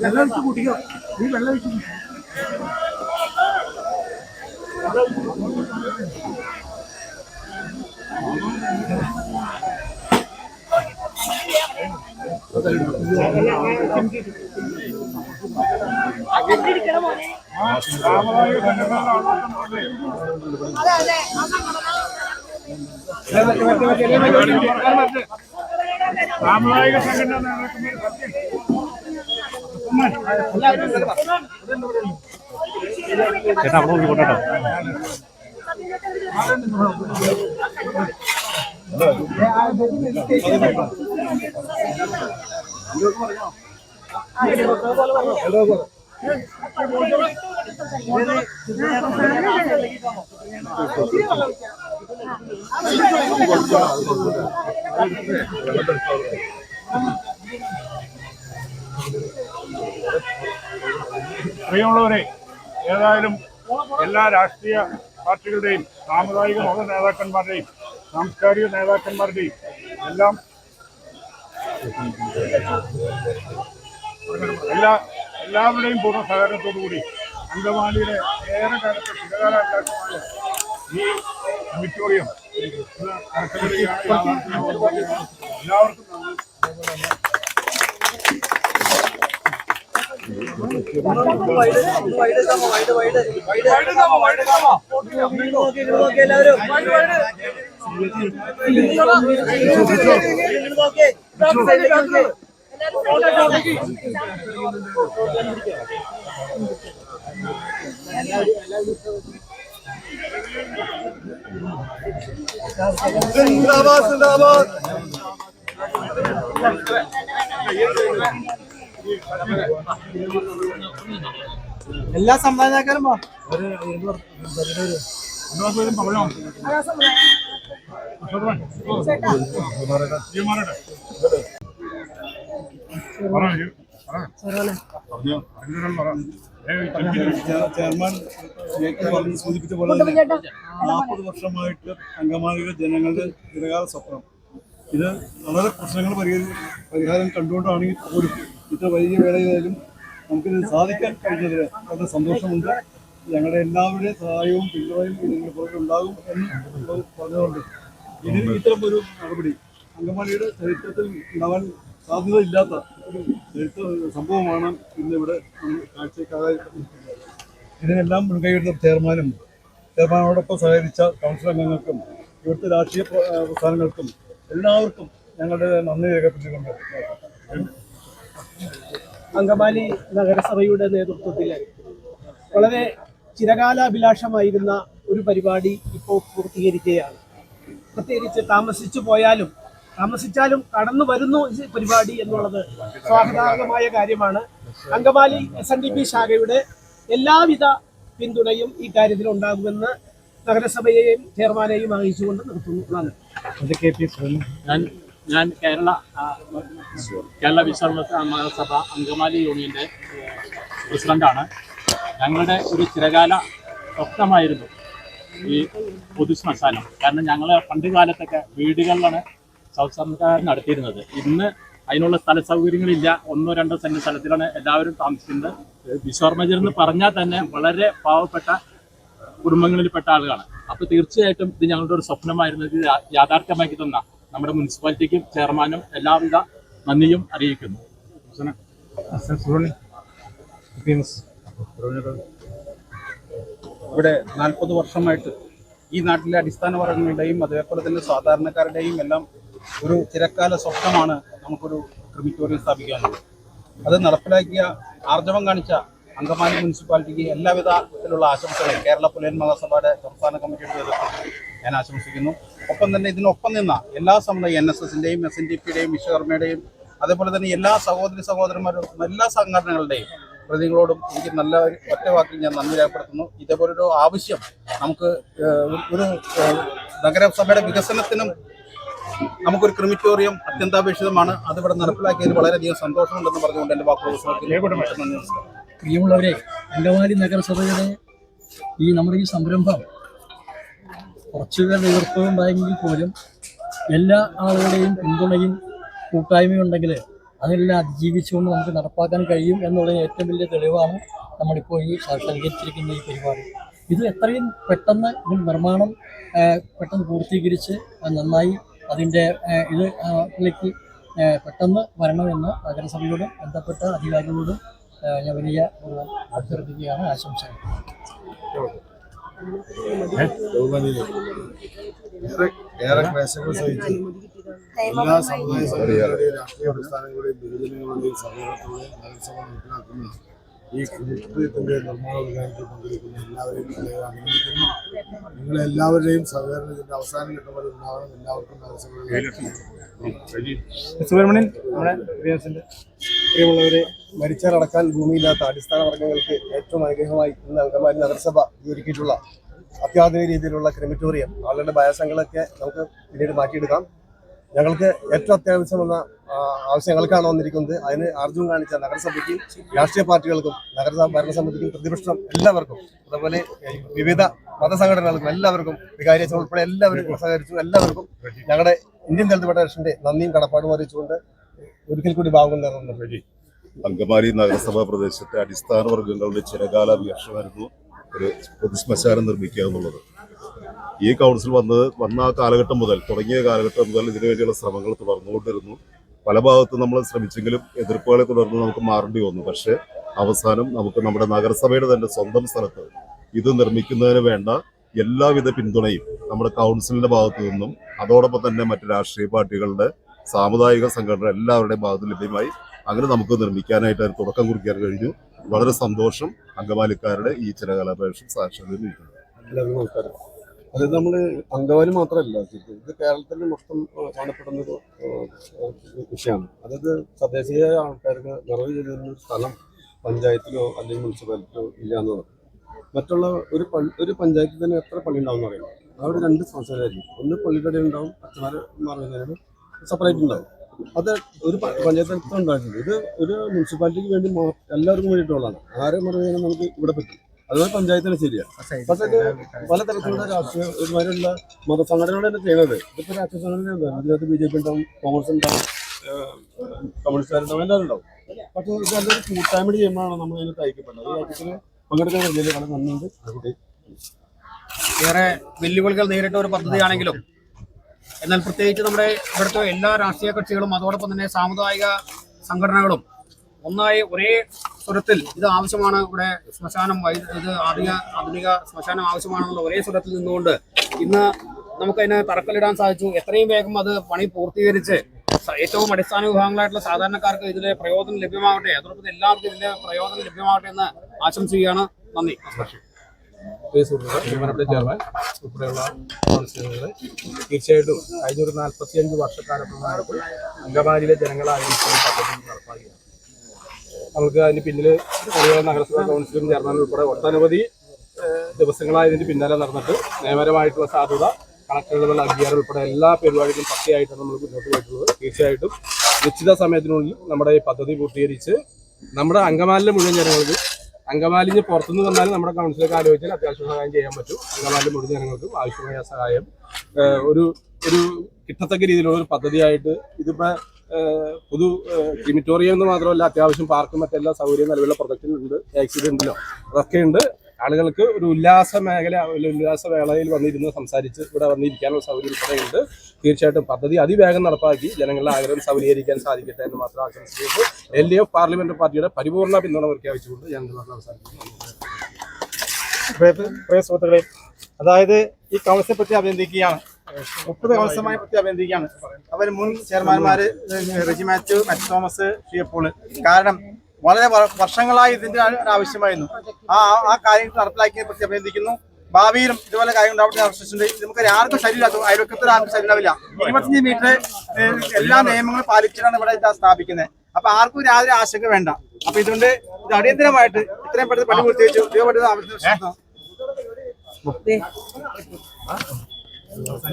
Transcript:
വെള്ളം ഒഴിച്ച് കുടിക്കോ. നീ വെള്ളം ഒഴിച്ച് കുടി. സാമുദായിക സംഘടന നേതാക്കന്മാർ ചേട്ടാ അവിടെ നോക്കി കൊണ്ടോ പ്രിയമുള്ളവരെ ഏതായാലും എല്ലാ രാഷ്ട്രീയ പാർട്ടികളുടെയും സാമുദായിക മത നേതാക്കന്മാരുടെയും സാംസ്കാരിക നേതാക്കന്മാരുടെയും എല്ലാം എല്ലാ എല്ലാവരുടെയും പൂർണ സഹകരണത്തോടുകൂടി അങ്കമാലിയുടെ ഏറെ കാലത്തെ അഭ്യാസമായ ഈ ഓഡിറ്റോറിയം. ഇന്ന് അടക്കപ്പെടുകയാണ് എല്ലാ സമ്പ്രദായക്കാരും പറഞ്ഞോ. പറഞ്ഞു. പറഞ്ഞോ. ചെയർമാൻ പറഞ്ഞ് സൂചിപ്പിച്ച പോലെ നാൽപ്പത് വർഷമായിട്ട് അങ്കമാലിയിലെ ജനങ്ങളുടെ ചിരകാല സ്വപ്നം. ഇത് വളരെ പ്രശ്നങ്ങൾ പരിഹരി പരിഹാരം കണ്ടുകൊണ്ടാണെങ്കിൽ പോലും ഇത്ര വലിയ വേളയിലായാലും നമുക്കിത് സാധിക്കാൻ കഴിഞ്ഞതിൽ വളരെ സന്തോഷമുണ്ട്. ഞങ്ങളുടെ എല്ലാവരുടെയും സഹായവും പിന്തുണയും ഇതിന്റെ പുറകെ ഉണ്ടാകും എന്ന് പറഞ്ഞുകൊണ്ട്. ഇതിന് ഇത്തരം ഒരു നടപടി അങ്കമാലിയുടെ ചരിത്രത്തിൽ ഉണ്ടാവാൻ സാധ്യതയില്ലാത്ത ഒരു സംഭവമാണ് ഇന്നിവിടെ കാഴ്ചക്കാരായി. ഇതിനെല്ലാം മുൻകൈയെടുത്ത ചെയർമാനും ചെയർമാനോടൊപ്പം സഹകരിച്ച കൗൺസിൽ അംഗങ്ങൾക്കും ഇവിടുത്തെ രാഷ്ട്രീയ പ്ര- പ്രസ്ഥാനങ്ങൾക്കും എല്ലാവർക്കും ഞങ്ങളുടെ നന്ദി രേഖപ്പെടുത്തിക്കൊണ്ട് അങ്കമാലി നഗരസഭയുടെ നേതൃത്വത്തിൽ വളരെ ചിരകാലാഭിലാഷമായിരുന്ന ഒരു പരിപാടി ഇപ്പോൾ പൂർത്തീകരിക്കുകയാണ് പ്രത്യേകിച്ച് താമസിച്ചു പോയാലും താമസിച്ചാലും കടന്നു വരുന്നു ഈ പരിപാടി എന്നുള്ളത് സ്വാഗതാർഹമായ കാര്യമാണ്. Angamaly S N D P ശാഖയുടെ എല്ലാവിധ പിന്തുണയും ഈ കാര്യത്തിൽ ഉണ്ടാകുമെന്ന് നഗരസഭയെയും ചെയർമാനെയും അറിയിച്ചുകൊണ്ട് നിർത്തുന്നു ഞാൻ ഞാൻ കേരള കേരള വിശ്വ മഹാസഭ അങ്കമാലി യൂണിയന്റെ ഏഹ്, പ്രസിഡന്റാണ്. ഞങ്ങളുടെ ഒരു ചിരകാല സ്വപ്നമായിരുന്നു ഈ പൊതു ശ്മശാനം. കാരണം ഞങ്ങൾ പണ്ട് കാലത്തൊക്കെ വീടുകളിലാണ് ശവസംസ്കാരം നടത്തിയിരുന്നത്. ഇന്ന് അതിനുള്ള സ്ഥല സൗകര്യങ്ങളില്ല. ഒന്നോ രണ്ടോ സെന്റ് സ്ഥലത്തിലാണ് എല്ലാവരും താമസിക്കുന്നത്. വിശ്വർമജർ എന്ന് പറഞ്ഞാൽ തന്നെ വളരെ പാവപ്പെട്ട കുടുംബങ്ങളിൽപ്പെട്ട ആളുകളാണ്. അപ്പൊ തീർച്ചയായിട്ടും ഇത് ഞങ്ങളുടെ ഒരു സ്വപ്നമായിരുന്നു. ഇത് യാഥാർത്ഥ്യമാക്കി തന്ന നമ്മുടെ മുനിസിപ്പാലിറ്റിക്കും ചെയർമാനും എല്ലാവിധ നന്ദിയും അറിയിക്കുന്നു. ഇവിടെ നാൽപ്പത് വർഷമായിട്ട് ഈ നാട്ടിലെ അടിസ്ഥാന വർഗങ്ങളുടെയും അതേപോലെ തന്നെ സാധാരണക്കാരുടെയും എല്ലാം ഒരു ചിരക്കാല സ്വപ്നമാണ് നമുക്കൊരു ക്രിമിറ്റോറിയം സ്ഥാപിക്കാനുള്ളത്. അത് നടപ്പിലാക്കിയ ആർജവം കാണിച്ച അങ്കമാലി മുനിസിപ്പാലിറ്റിക്ക് എല്ലാവിധത്തിലുള്ള ആശംസകളും കേരള പുലയൻ മഹാസഭയുടെ സംസ്ഥാന കമ്മിറ്റിയുടെ നേതൃത്വത്തിൽ ഞാൻ ആശംസിക്കുന്നു. ഒപ്പം തന്നെ ഇതിനൊപ്പം നിന്ന എല്ലാ സമുദായ എൻ എസ് എസിന്റെയും എസ് എൻ ഡി പിയുടെയും വിശ്വകർമ്മയുടെയും അതേപോലെ തന്നെ എല്ലാ സഹോദരി സഹോദരന്മാരും എല്ലാ സംഘടനകളുടെയും പ്രതികളോടും എനിക്ക് നല്ല ഒറ്റ വാക്കിൽ ഞാൻ നന്ദി രേഖപ്പെടുത്തുന്നു. ഇതേപോലൊരു ആവശ്യം നമുക്ക് ഒരു നഗരസഭയുടെ വികസനത്തിനും നമുക്കൊരു ക്രിമിറ്റോറിയം അത്യന്താപേക്ഷിതമാണ്. അതിവിടെ നടപ്പിലാക്കിയതിൽ വളരെയധികം സന്തോഷമുണ്ടെന്ന് പറഞ്ഞുകൊണ്ട് എന്റെ വാക്കുകൾ പ്രിയമുള്ളവരെ അങ്കമാലി നഗരസഭയുടെ ഈ നമ്മുടെ ഈ സംരംഭം കുറച്ചുപേരുടെ എതിർപ്പുണ്ടായെങ്കിൽ പോലും എല്ലാ ആളുകളുടെയും പിന്തുണയും കൂട്ടായ്മയുണ്ടെങ്കിൽ അതെല്ലാം അതിജീവിച്ചുകൊണ്ട് നമുക്ക് നടപ്പാക്കാൻ കഴിയും എന്നുള്ളതിന് ഏറ്റവും വലിയ തെളിവാണ് നമ്മളിപ്പോൾ ഈ സാക്ഷാത്കരിച്ചിരിക്കുന്ന ഈ പരിപാടി. ഇത് എത്രയും പെട്ടെന്ന് നിർമ്മാണം പെട്ടെന്ന് പൂർത്തീകരിച്ച് നന്നായി അതിന്റെ ഇത് ആ, പെട്ടെന്ന് വരണമെന്ന് നഗരസഭയോടും ബന്ധപ്പെട്ട അധികാരികളോടും ഞാൻ വലിയ അഭ്യർത്ഥിക്കുകയാണ് ആശംസകൾ. എല്ലാ സമുദായ സംഘടനകളുടെയും രാഷ്ട്രീയ പ്രസ്ഥാനങ്ങളുടെയും ബഹുജനങ്ങളുടെയും സഹകരണത്തോടെ നഗരസഭ നടപ്പിലാക്കുന്ന ഈ കൃത്യത്തിന്റെ നിർമ്മാണ ഉദ്ഘാടനത്തിൽ പങ്കെടുക്കുന്ന എല്ലാവരെയും അഭിനന്ദിക്കുന്നു നിങ്ങളെല്ലാവരുടെയും സഹകരണം ഇതിന്റെ അവസാന വരെ ഉണ്ടാവണം. എല്ലാവർക്കും സുബ്രഹ്മണ്യൻ നമ്മുടെ പ്രിയമുള്ളവരെ മരിച്ചാലടക്കാൻ ഭൂമിയില്ലാത്ത അടിസ്ഥാന വർഗങ്ങൾക്ക് ഏറ്റവും അനുഗ്രഹമായി ഇന്ന് അങ്കമാലി നഗരസഭ ഒരുക്കിയിട്ടുള്ള അത്യാധുനിക രീതിയിലുള്ള ക്രിമിറ്റോറിയം ആളുകളുടെ ഭയസങ്ങളൊക്കെ നമുക്ക് പിന്നീട് മാറ്റിയെടുക്കാം. ഞങ്ങൾക്ക് ഏറ്റവും അത്യാവശ്യം വന്ന ആ, ആവശ്യം ഞങ്ങൾക്കാണ് വന്നിരിക്കുന്നത്. അതിന് അർജുൻ കാണിച്ച നഗരസഭയ്ക്കും രാഷ്ട്രീയ പാർട്ടികൾക്കും നഗരസഭ ഭരണസമിതിക്കും പ്രതിപക്ഷം എല്ലാവർക്കും അതുപോലെ വിവിധ മതസംഘടനകൾക്കും എല്ലാവർക്കും വികാരിയച്ച ഉൾപ്പെടെ എല്ലാവർക്കും സഹകരിച്ചു എല്ലാവർക്കും ഞങ്ങളുടെ ഇന്ത്യൻ ദളിത് ഫെഡറേഷന്റെ നന്ദിയും കടപ്പാടും അറിയിച്ചുകൊണ്ട് ഒരിക്കൽ കൂടി ഭാഗം നേർന്നു അങ്കമാലി നഗരസഭാ പ്രദേശത്തെ അടിസ്ഥാന വർഗങ്ങളുടെ ചിരകാല വിഷമായിരുന്നു ഒരു പൊതുശ്മശാനം നിർമ്മിക്കുക എന്നുള്ളത്. ഈ കൗൺസിൽ വന്നത് വന്ന കാലഘട്ടം മുതൽ തുടങ്ങിയ കാലഘട്ടം മുതൽ ഇതിനുവേണ്ടിയുള്ള ശ്രമങ്ങൾ തുടർന്നുകൊണ്ടിരുന്നു. പല ഭാഗത്തും നമ്മൾ ശ്രമിച്ചെങ്കിലും എതിർപ്പുകളെ തുടർന്ന് നമുക്ക് മാറേണ്ടി വന്നു. പക്ഷേ അവസാനം നമുക്ക് നമ്മുടെ നഗരസഭയുടെ തന്നെ സ്വന്തം സ്ഥലത്ത് ഇത് നിർമ്മിക്കുന്നതിന് വേണ്ട എല്ലാവിധ പിന്തുണയും നമ്മുടെ കൗൺസിലിന്റെ ഭാഗത്തു നിന്നും അതോടൊപ്പം തന്നെ മറ്റു രാഷ്ട്രീയ പാർട്ടികളുടെ സാമുദായിക സംഘടന എല്ലാവരുടെയും ഭാഗത്ത് ലഭ്യമായി അങ്ങനെ നമുക്ക് നിർമ്മിക്കാനായിട്ട് തുടക്കം കുറിക്കാൻ കഴിഞ്ഞു. വളരെ സന്തോഷം അങ്കമാലിക്കാരുടെ ഈ ചിരകാലാപേക്ഷം സാക്ഷരത എല്ലാവർക്കും നമസ്കാരം. അതായത് നമ്മൾ അങ്കവാലി മാത്രമല്ല ഇത് കേരളത്തിൽ മൊത്തം കാണപ്പെടുന്ന ഒരു വിഷയമാണ്. അതായത് തദ്ദേശീയ ആൾക്കാർക്ക് നിറവ് ചെയ്യുന്ന സ്ഥലം പഞ്ചായത്തിലോ അല്ലെങ്കിൽ മുനിസിപ്പാലിറ്റിയോ ഇല്ല എന്നുള്ളത് മറ്റുള്ള ഒരു ഒരു പഞ്ചായത്തിൽ തന്നെ എത്ര പള്ളി ഉണ്ടാവും എന്ന് അറിയാം അവിടെ രണ്ട് സംസ്ഥാനമായിരിക്കും ഒന്ന് പള്ളിക്കടയിൽ ഉണ്ടാവും അച്ഛന്മാർ മാറുന്നതിന് സെപ്പറേറ്റ് ഉണ്ടാവും. അത് ഒരു പഞ്ചായത്ത് ഉണ്ടായിട്ടുണ്ട്. ഇത് ഒരു മുനിസിപ്പാലിറ്റിക്ക് വേണ്ടി എല്ലാവർക്കും വേണ്ടിയിട്ടുള്ളതാണ്. ആരെ മറുപടി നമുക്ക് ഇവിടെ പറ്റും അതുപോലെ പഞ്ചായത്തിന് ശരിയാണ് പക്ഷേ ഇത് പലതരത്തിലുള്ള രാഷ്ട്രീയ ഒരുമാതിരിയുള്ള മതസംഘടനകൾ തന്നെ ചെയ്യുന്നത്. ഇതിപ്പോ രാഷ്ട്രീയ സംഘടന ഉണ്ടാവും അതിനകത്ത് ബി ജെ പി ഉണ്ടാവും കോൺഗ്രസ് ഉണ്ടാവും കമ്മ്യൂണിസ്റ്റുകാരുണ്ടാവും എല്ലാവരും ഉണ്ടാവും. പക്ഷേ ഇത് നല്ലൊരു കൂട്ടായ്മ ചെയ്യുമ്പോഴാണ് നമ്മൾ അതിന് തയ്ക്കപ്പെടുന്നത് രാജ്യത്തിന് പങ്കെടുക്കാൻ കഴിഞ്ഞാൽ വളരെ നന്ദിയുണ്ട്. ഏറെ വെല്ലുവിളികൾ നേരിട്ട ഒരു പദ്ധതിയാണെങ്കിലും എന്നാൽ പ്രത്യേകിച്ച് നമ്മുടെ ഇവിടുത്തെ എല്ലാ രാഷ്ട്രീയ കക്ഷികളും അതോടൊപ്പം തന്നെ സാമുദായിക സംഘടനകളും ഒന്നായി ഒരേ സ്വരത്തിൽ ഇത് ആവശ്യമാണ് ഇവിടെ ശ്മശാനം ഇത് ആധുനിക ആധുനിക ശ്മശാനം ആവശ്യമാണെന്നുള്ള ഒരേ സ്വരത്തിൽ നിന്നുകൊണ്ട് ഇന്ന് നമുക്കതിന് തറക്കല്ലിടാൻ സാധിച്ചു. എത്രയും വേഗം അത് പണി പൂർത്തീകരിച്ച് ഏറ്റവും അടിസ്ഥാന വിഭാഗങ്ങളായിട്ടുള്ള സാധാരണക്കാർക്ക് ഇതിലെ പ്രയോജനം ലഭ്യമാവട്ടെ അതോടൊപ്പം എല്ലാവർക്കും ഇതിന്റെ പ്രയോജനം ലഭ്യമാവട്ടെ എന്ന് ആശംസിക്കുകയാണ്. നന്ദി. തീർച്ചയായിട്ടും അഞ്ഞൂറ് നാൽപ്പത്തിയഞ്ച് വർഷക്കാലത്ത് അങ്കമാലിയിലെ ജനങ്ങളായ പദ്ധതി നടപ്പാക്കുകയാണ് നമുക്ക് അതിന് പിന്നിൽ നഗരസഭാ കൗൺസിലും ചെയർമാൻ ഉൾപ്പെടെ ഒട്ടനവധി ഏഹ്, ദിവസങ്ങളായി ഇതിന് പിന്നാലെ നടന്നിട്ട് നിയമപരമായിട്ടുള്ള സാധ്യത കളക്ടറുകളുടെ അംഗീകാരം ഉൾപ്പെടെ എല്ലാ പരിപാടികളും പക്കയായിട്ടാണ് നമ്മൾ മുന്നോട്ട് പോയിട്ടുള്ളത്. തീർച്ചയായിട്ടും നിശ്ചിത സമയത്തിനുള്ളിൽ നമ്മുടെ ഈ പദ്ധതി പൂർത്തീകരിച്ച് നമ്മുടെ അങ്കമാലിലെ മുഴുവൻ ജനങ്ങൾക്ക് അങ്കമാലിന് പുറത്തുനിന്ന് വന്നാലും നമ്മുടെ കൗൺസിലൊക്കെ ആലോചിച്ചാൽ അത്യാവശ്യം സഹായം ചെയ്യാൻ പറ്റും. അങ്കമാലിലെ മുഴുവൻ ജനങ്ങൾക്കും ആവശ്യമായ സഹായം ഒരു ഒരു കിട്ടത്തക്ക രീതിയിലുള്ള ഒരു പദ്ധതിയായിട്ട് ഇതിപ്പോ ഏഹ്, പൊതു ക്രിമിറ്റോറിയം എന്ന് മാത്രമല്ല അത്യാവശ്യം പാർക്കും മറ്റെല്ലാ സൗകര്യം നിലവിലുള്ള പ്രൊജക്റ്റിലുണ്ട് ആക്സിഡന്റിലോ അതൊക്കെ ഉണ്ട്. ആളുകൾക്ക് ഒരു ഉല്ലാസ മേഖല ഉല്ലാസ വേളയിൽ വന്നിരുന്ന് സംസാരിച്ച് ഇവിടെ വന്നിരിക്കാനുള്ള സൗകര്യം ഇത്രയുണ്ട് തീർച്ചയായിട്ടും പദ്ധതി അതിവേഗം നടപ്പാക്കി ജനങ്ങളുടെ ആഗ്രഹം സൗകര്യീകരിക്കാൻ സാധിക്കട്ടെ എന്ന് മാത്രം ആശംസിക്കുന്നു എൽ ഡി എഫ് പാർലമെന്റ് പാർട്ടിയുടെ പരിപൂർണ പിന്തുണ പ്രഖ്യാപിച്ചുകൊണ്ട് ഞാൻ അവസാനിക്കുന്നു അതായത് ഈ കൗൺസിലെ പറ്റി അഭിനന്ദിക്കുകയാണ്. മുപ്പത് കൗൺസിലർമാരെ പറ്റി അഭിനന്ദിക്കുകയാണ്. അവർ മുൻ ചെയർമാൻമാര് റെജി മാത്യു മാത്യു തോമസ് ഷിയപ്പോൾ കാരണം വളരെ വർഷങ്ങളായി ഇതിന്റെ ആവശ്യമായിരുന്നു ആ ആ- കാര്യങ്ങൾ നടപ്പിലാക്കിയതിനെ പറ്റി അഭിനന്ദിക്കുന്നു. ഭാവിയിലും ഇതുപോലെ കാര്യം ഉണ്ടാവട്ടെ നമുക്ക് ആർക്കും ശരീരം അയൽവക്കത്തിൽ ആർക്കും ശരീരമില്ല ഇരുപത്തിയഞ്ച് മീറ്റർ എല്ലാ നിയമങ്ങളും പാലിച്ചിട്ടാണ് ഇവിടെ ഇത് സ്ഥാപിക്കുന്നത്. അപ്പൊ ആർക്കും യാതൊരു ആശങ്ക വേണ്ട. അപ്പൊ ഇതുകൊണ്ട് ഇത് അടിയന്തരമായിട്ട് ഇത്രയും പെട്ടെന്ന് പണി പൂർത്തീകരിച്ചു ഉപയോഗപ്പെടുന്ന ആവശ്യം 老三